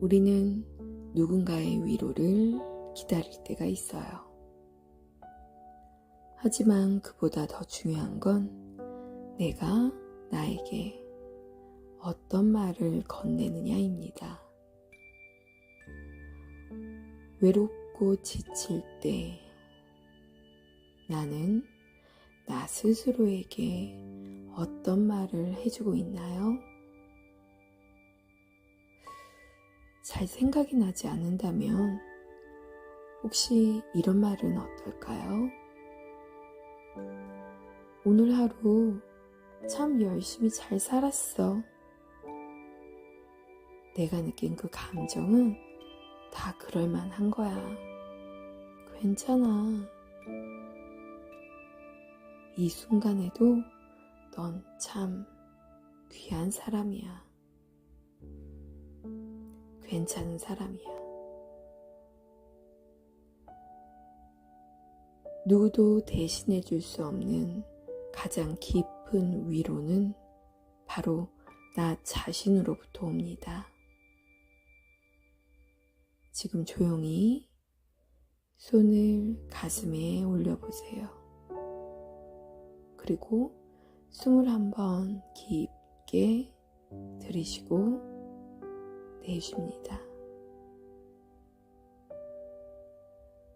우리는 누군가의 위로를 기다릴 때가 있어요. 하지만 그보다 더 중요한 건 내가 나에게 어떤 말을 건네느냐입니다. 외롭고 지칠 때 나는 나 스스로에게 어떤 말을 해주고 있나요? 잘 생각이 나지 않는다면 혹시 이런 말은 어떨까요? 오늘 하루 참 열심히 잘 살았어. 내가 느낀 그 감정은 다 그럴만한 거야. 괜찮아. 이 순간에도 넌 참 귀한 사람이야. 괜찮은 사람이야. 누구도 대신해 줄 수 없는 가장 깊은 위로는 바로 나 자신으로부터 옵니다. 지금 조용히 손을 가슴에 올려보세요. 그리고 숨을 한번 깊게 들이쉬고 내쉽니다.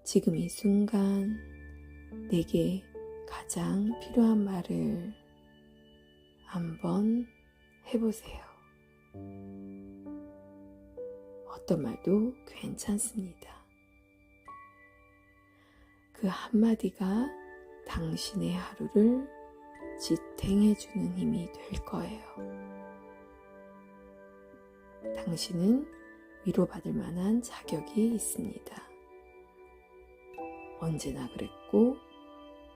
지금 이 순간 내게 가장 필요한 말을 한번 해보세요. 어떤 말도 괜찮습니다. 그 한마디가 당신의 하루를 지탱해주는 힘이 될 거예요. 당신은 위로받을 만한 자격이 있습니다. 언제나 그랬고,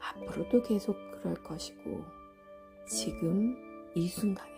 앞으로도 계속 그럴 것이고, 지금 이 순간에